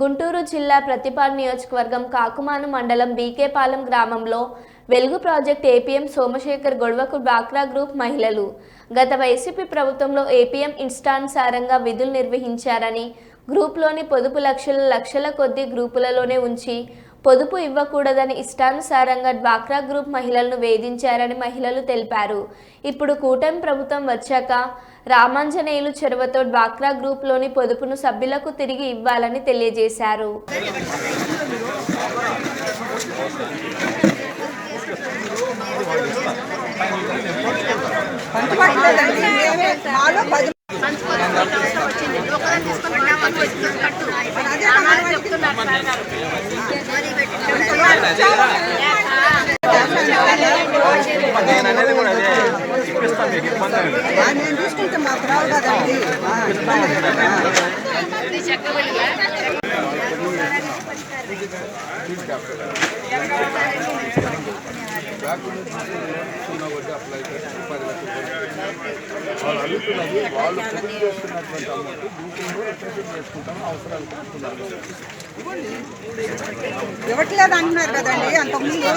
గుంటూరు జిల్లా ప్రతిపాడు నియోజకవర్గం కాకుమాను మండలం బీకేపాలెం గ్రామంలో వెలుగు ప్రాజెక్ట్ ఏపీఎం సోమశేఖర్ గొడవకు డ్వాక్రా గ్రూప్ మహిళలు. గత వైసీపీ ప్రభుత్వంలో ఏపీఎం ఇష్టానుసారంగా విధులు నిర్వహించారని గ్రూప్లోని పొదుపు లక్షల లక్షల కొద్దీ గ్రూపులలోనే ఉంచి పొదుపు ఇవ్వకూడదని ఇష్టానుసారంగా డ్వాక్రా గ్రూప్ మహిళలను వేధించారని మహిళలు తెలిపారు. ఇప్పుడు కూటమి ప్రభుత్వం వచ్చాక రామాంజనేయులు చొరవతో డ్వాక్రా గ్రూప్లోని పొదుపును సభ్యులకు తిరిగి ఇవ్వాలని తెలియజేశారు. చెప్తున్నారు మేమే మాలో పది అదే ఆ, నేను చూసుకుంటే మాకు రావు కదండి వాళ్ళు అడుగుతున్నది వాళ్ళు పొదుపు అమౌంట్ రిప్రజెంట్ అవసరాలు ఇవ్వట్లేదు అంటున్నారు కదండి అంతకుముందు.